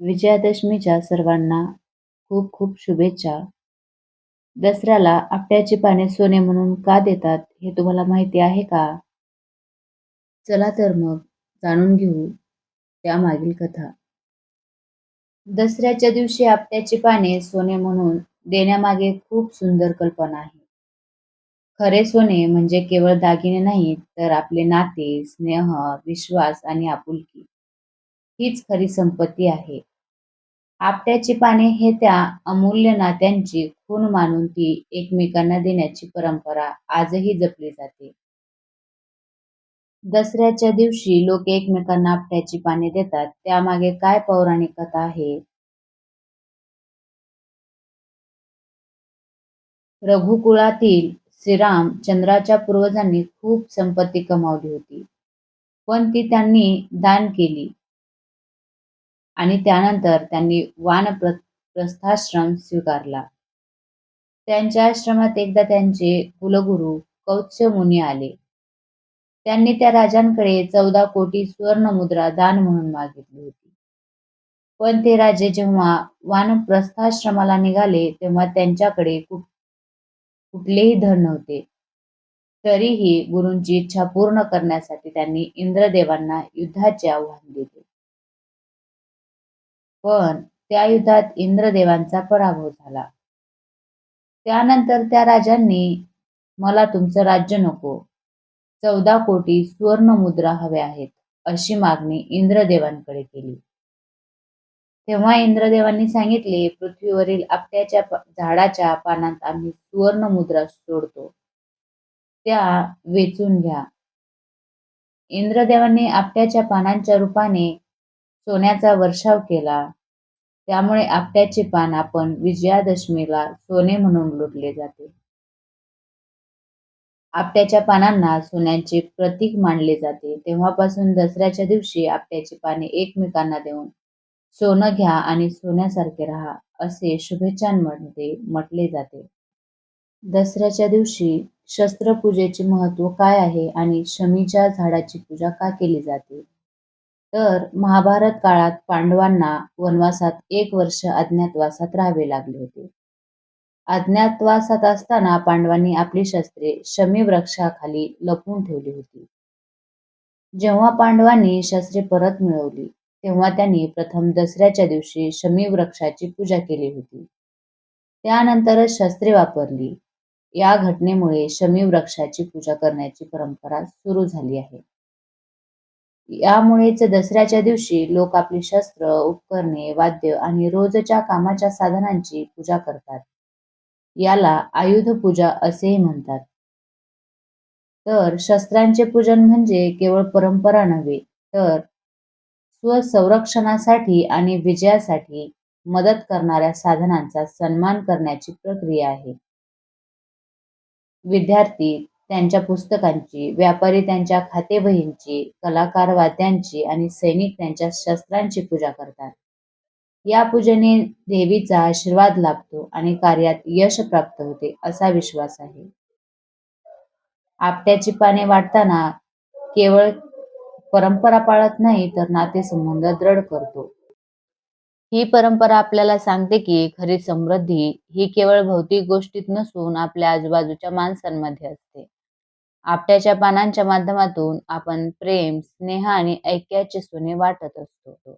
विजयादशमीच्या सर्वांना खूप खूप शुभेच्छा. दसऱ्याला आपट्याची पाने सोने म्हणून का देतात हे तुम्हाला माहिती आहे का? चला तर मग जाणून घेऊ त्यामागील कथा. दसऱ्याच्या दिवशी आपट्याची पाने सोने म्हणून देण्यामागे खूप सुंदर कल्पना आहे. खरे सोने म्हणजे केवळ दागिने नाहीत तर आपले नाते, स्नेह, विश्वास आणि आपुलकी हीच खरी संपत्ती आहे. आपट्याची पाने हे त्या अमूल्य नात्यांची खूण मानून ती एकमेकांना देण्याची परंपरा आजही जपली जाते. दसऱ्याच्या दिवशी लोक एकमेकांना आपट्याची पाने देतात त्यामागे काय पौराणिक कथा आहे? रघुकुळातील श्रीराम चंद्राच्या पूर्वजांनी खूप संपत्ती कमावली होती, पण ती त्यांनी दान केली आणि त्यानंतर त्यांनी वानप्रस्थाश्रम स्वीकारला. त्यांच्या आश्रमात एकदा त्यांचे कुलगुरू कौत्स्य मुनी आले. त्यांनी त्या राजांकडे चौदा कोटी सुवर्णमुद्रा दान म्हणून मागितली होती. पण ते राजे जेव्हा वानप्रस्थाश्रमाला निघाले तेव्हा त्यांच्याकडे कुठलेही धन नव्हते. तरीही गुरूंची इच्छा पूर्ण करण्यासाठी त्यांनी इंद्रदेवांना युद्धाचे आव्हान दिले. पण त्या युद्धात इंद्रदेवांचा पराभव झाला. त्यानंतर त्या राजांनी मला तुमचं राज्य नको, चौदा कोटी सुवर्णमुद्रा हव्या आहेत, अशी मागणी इंद्रदेवांकडे केली. तेव्हा इंद्रदेवांनी सांगितले, पृथ्वीवरील आपट्याच्या झाडाच्या पानात आम्ही सुवर्णमुद्रा सोडतो, त्या वेचून घ्या. इंद्रदेवांनी आपट्याच्या पानांच्या रूपाने सोन्याचा वर्षाव केला. त्यामुळे आपट्याचे पान आपण विजयादशमीला सोने म्हणून लुटले जाते. आपट्याच्या पानांना सोन्याचे प्रतीक मानले जाते. तेव्हापासून दसऱ्याच्या दिवशी आपट्याची पाने एकमेकांना देऊन सोनं घ्या आणि सोन्यासारखे राहा, असे शुभेच्छांमध्ये म्हटले जाते. दसऱ्याच्या दिवशी शस्त्रपूजेचे महत्त्व काय आहे आणि शमीच्या झाडाची पूजा का केली जाते? तर महाभारत काळात पांडवांना वनवासात एक वर्ष अज्ञातवासात राहावे लागले होते. अज्ञातवासात असताना पांडवांनी आपली शस्त्रे शमी वृक्षाखाली लपवून ठेवली होती. जेव्हा पांडवांनी शस्त्रे परत मिळवली तेव्हा त्यांनी प्रथम दसऱ्याच्या दिवशी शमी वृक्षाची पूजा केली होती. त्यानंतरच शस्त्रे वापरली. या घटनेमुळे शमी वृक्षाची पूजा करण्याची परंपरा सुरू झाली आहे. यामुळेच दसऱ्याच्या दिवशी लोक आपली शस्त्र, उपकरणे, वाद्य आणि रोजच्या कामाच्या साधनांची पूजा करतात. याला आयुधपूजा असेही म्हणतात. तर शस्त्रांचे पूजन म्हणजे केवळ परंपरा नव्हे, तर स्वसंरक्षणासाठी आणि विजयासाठी मदत करणाऱ्या साधनांचा सन्मान करण्याची प्रक्रिया आहे. विद्यार्थी त्यांच्या पुस्तकांची, व्यापारी त्यांच्या खातेवहींची, कलाकार वाद्यांची आणि सैनिक त्यांच्या शस्त्रांची पूजा करतात. या पूजेने देवीचा आशीर्वाद लाभतो आणि कार्यात यश प्राप्त होते, असा विश्वास आहे. आपट्याची पाने वाटताना केवळ परंपरा पाळत नाही, तर नातेसंबंध दृढ करतो. ही परंपरा आपल्याला सांगते की खरी समृद्धी ही केवळ भौतिक गोष्टीत नसून आपल्या आजूबाजूच्या माणसांमध्ये असते. आपट्याच्या पानांच्या माध्यमातून आपण प्रेम, स्नेह आणि ऐक्याचे सुने वाटत असतो.